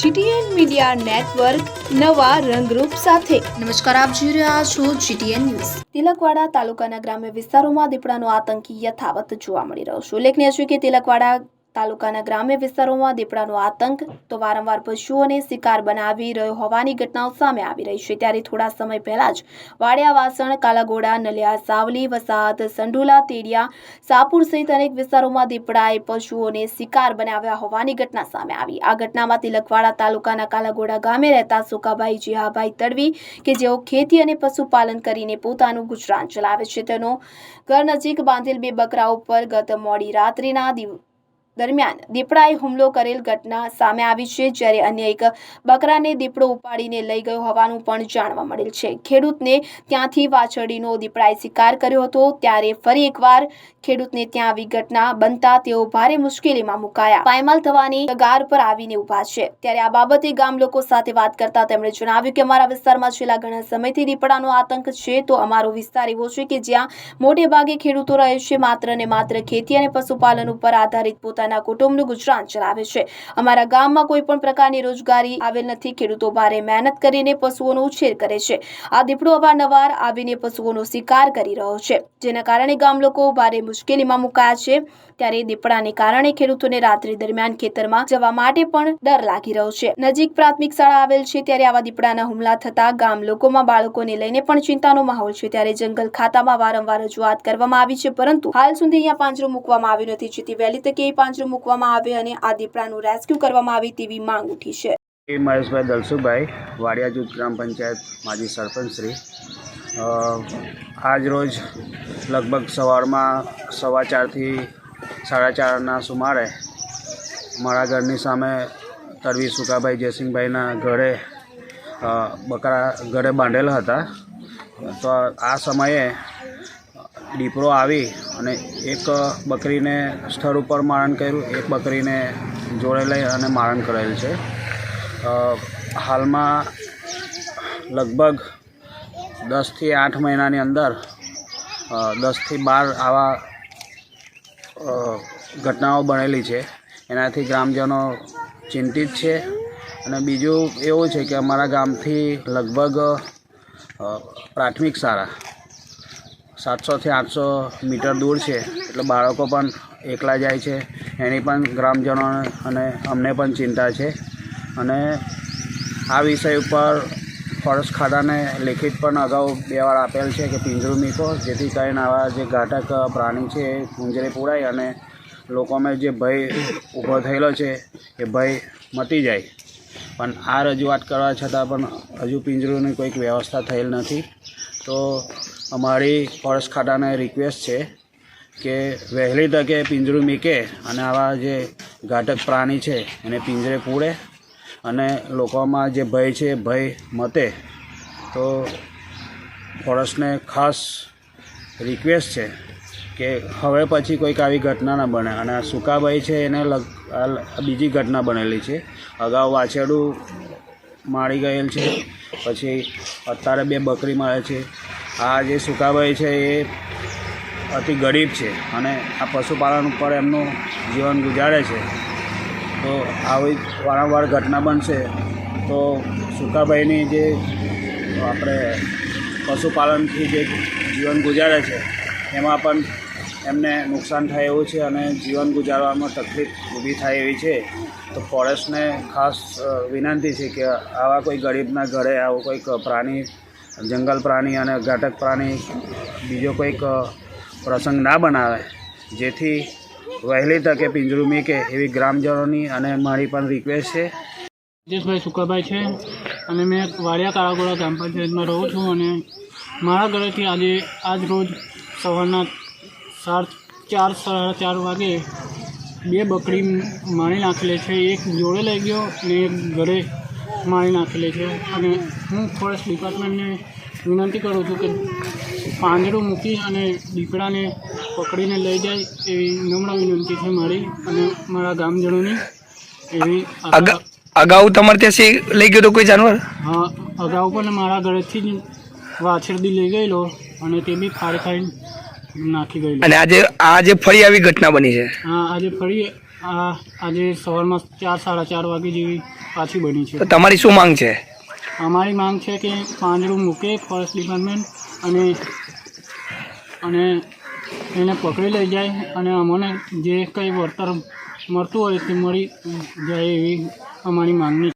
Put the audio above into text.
GTN media network નવા રંગરૂપ સાથે. નમસ્કાર આપ જોઈ રહ્યા છો જીટીએન ન્યૂઝ. તિલકવાડા તાલુકાના ગ્રામ્ય વિસ્તારોમાં દીપડાનો આતંકી યથાવત જોવા મળી રહ્યો છે. ઉલ્લેખનીય છે કે તિલકવાડા તાલુકાના ગ્રામ્ય વિસ્તારોમાં દીપડાનો આતંક તો વારંવાર પશુઓને શિકાર બનાવી રહ્યો હોવાની ઘટનાઓ સામે આવી રહી છે. ત્યારે થોડા સમય પહેલા જ વાડિયા વાસણ, કાલાગોડા, નલિયા, સાવલી, વસાહત, સંડુલા, તેડિયા, સાપુર સહિત અનેક વિસ્તારોમાં દીપડાએ પશુઓને શિકાર બનાવ્યા હોવાની ઘટના સામે આવી. આ ઘટનામાં તિલકવાડા તાલુકાના કાલાગોડા ગામે રહેતા સુકાભાઈ જીહાભાઈ તડવી કે જેઓ ખેતી અને પશુપાલન કરીને પોતાનું ગુજરાન ચલાવે છે. તેનો ઘર નજીક બાંધેલ બે બકરા ઉપર ગત મોડી રાત્રિના દરમિયાન દીપડાએ હુમલો કરેલ ઘટના સામે આવી છે, જ્યારે અન્ય એક બકરાને દીપડો ઉપાડીને લઈ ગયો હોવાનું પણ જાણવા મળેલ છે. ખેડૂતને ત્યાંથી વાછરડીનો દીપડાએ શિકાર કર્યો હતો, ત્યારે ફરી એકવાર ખેડૂતને ત્યાં આવી ઘટના બનતા તેઓ ભારે મુશ્કેલીમાં મુકાયા. પાયમાલ થવાની કગાર પર આવીને ઊભા છે. ત્યારે આ બાબતે ગામ લોકો સાથે વાત કરતા તેમણે જણાવ્યું કે, અમારા વિસ્તારમાં છેલ્લા ઘણા સમયથી દીપડાનો આતંક છે, તો અમારો વિસ્તાર એવો છે કે જ્યાં મોટે ભાગે ખેડૂતો રહે છે, માત્ર ને માત્ર ખેતી અને પશુપાલન ઉપર આધારિત પોતાના કુટુંબનું ગુજરાન ચલાવે છે. અમારા ગામમાં કોઈ પણ પ્રકારની રોજગારી આવેલ નથી. ખેડૂતો ભારે મહેનત કરીને પશુઓનો ઉછેર કરે છે. આ દીપડો અવારનવાર આવીને પશુઓનો શિકાર કરી રહ્યો છે. જેના કારણે ગામ લોકો ભારે મુશ્કેલીમાં મુકાયા છે. ત્યારે દીપડાને કારણે ખેડૂતોને રાત્રિ દરમિયાન ખેતરમાં જવા માટે પણ ડર લાગી રહ્યો છે. નજીક પ્રાથમિક શાળા આવેલ છે ત્યારે આવા દીપડાના હુમલા થતા ગામ લોકોમાં બાળકોને લઈને પણ ચિંતાનો માહોલ છે. ત્યારે જંગલ ખાતામાં વારંવાર રજૂઆત કરવામાં આવી છે. પરંતુ હાલ સુધી અહીંયા પાંજરો મૂકવામાં આવ્યો નથી. જેથી વહેલી તકે એ પાંજરો મૂકવામાં આવે અને આ દીપડાનું રેસ્ક્યુ કરવામાં આવે તેવી માંગ ઉઠી છે. મહેશભાઈ દલસુભાઈ વાડિયા જૂથ ગ્રામ પંચાયત માજી સરપંચ શ્રી. આજ રોજ લગભગ સવારમાં સવા ચારથી સાડા ચારના સુમારે મારા ઘરની સામે તરવી સુકાભાઈ જયસિંહભાઈના ઘરે બકરા ઘરે બાંધેલા હતા. તો આ સમયે દીપડો આવી અને એક બકરીને સ્થળ ઉપર મારણ કર્યું. એક બકરીને જોડે લઈ અને મારણ કરેલ છે. હાલમાં લગભગ દસથી આઠ મહિનાની અંદર દસથી બાર આવા ઘટનાઓ બનેલી છે. એનાથી ગ્રામજનો ચિંતિત છે. અને બીજું એવું છે કે અમારા ગામથી લગભગ પ્રાથમિક શાળા સાતસોથી આઠસો મીટર દૂર છે. એટલે બાળકો પણ એકલા જાય છે. એની પણ ગ્રામજનો અને અમને પણ ચિંતા છે. અને આ વિષય ઉપર ફોરેસ્ટ ખાતાને લેખિત પણ અગાઉ બે વાર આપેલ છે કે પિંજરું મીકો જેથી કરીને આવા જે ઘાતક પ્રાણી છે એ પૂંજરે પુરાય અને લોકોમાં જે ભય ઊભો થયેલો છે એ ભય મટી જાય. પણ આ રજૂઆત કરવા છતાં પણ હજુ પિંજરુંની કોઈક વ્યવસ્થા થયેલ નથી. તો અમારી ફોરેસ્ટ ખાતાને રિક્વેસ્ટ છે કે વહેલી તકે પિંજરું મીકે અને આવા જે ઘાતક પ્રાણી છે, એને પિંજરે પૂરે અને લોકોમાં જે ભય છે, ભય મતે, તો ફોરેસ્ટને ખાસ રિક્વેસ્ટ છે કે હવે પછી કોઈક આવી ઘટના ન બને અને સુકાભાઈ છે, એને લગ બીજી ઘટના બનેલી છે. અગાઉ વાછેડું મારી ગયેલ છે, પછી અત્યારે બે બકરી મળે છે. આ જે સુકાભાઈ છે એ અતિ ગરીબ છે અને આ પશુપાલન ઉપર એમનું જીવન ગુજારે છે. તો આવી વારંવાર ઘટના બનશે તો સુકાભાઈની જે આપણે પશુપાલનથી જે જીવન ગુજારે છે, એમાં પણ એમને નુકસાન થાય એવું છે અને જીવન ગુજારવામાં તકલીફ ઊભી થાય એવી છે. તો ફોરેસ્ટને ખાસ વિનંતી છે કે આવા કોઈ ગરીબના ઘરે આવો કોઈક પ્રાણી જંગલ પ્રાણી અને ઘાતક પ્રાણી બીજો કોઈક પ્રસંગ ના બનાવે. જેથી વહેલી તકે પિંજરું મીકે એવી ગ્રામજનોની અને મારી પણ રિક્વેસ્ટ છે. રાજેશભાઈ સુકાભાઈ છે અને મેં વાડિયા કાળાગોળા ગ્રામ પંચાયતમાં રહું છું અને મારા ઘરેથી આજે, આજ રોજ સવારના સાત ચાર, સાડા ચાર વાગે બે બકરી મારી નાખેલી છે. એક જોડે લઈ ગયો અને એક ઘરે મારી નાખેલી છે અને હું ફોરેસ્ટ ડિપાર્ટમેન્ટને વિનંતી કરું છું કે પાંજરું મૂકી અને દીપડાને પકડીને લઈ જાય એવી નમ્ર વિનંતી છે મારી અને મારા ગામજનોની એવી અગાઉ તમારે ત્યાંથી લઈ ગયો તો કોઈ જાનવર? હા અગાઉ પણ મારા ઘરેથી જ વાછરડી લઈ ગયેલો અને તે બી ફાડી ખાઈને નાખી ગયેલો. અને આજે આજે ફરી આવી ઘટના બની છે? હા આજે ફરી આ આજે સવારમાં ચાર સાડા ચાર વાગે જેવી પાછી બની છે. તો તમારી શું માંગ છે? અમારી માંગ છે કે પાંજરું મૂકે ફોરેસ્ટ ડિપાર્ટમેન્ટ અને અને એને પકડી લઈ જાય અને અમને જે કંઈ વળતર મળતું હોય તે મળી જાય એવી અમારી માંગણી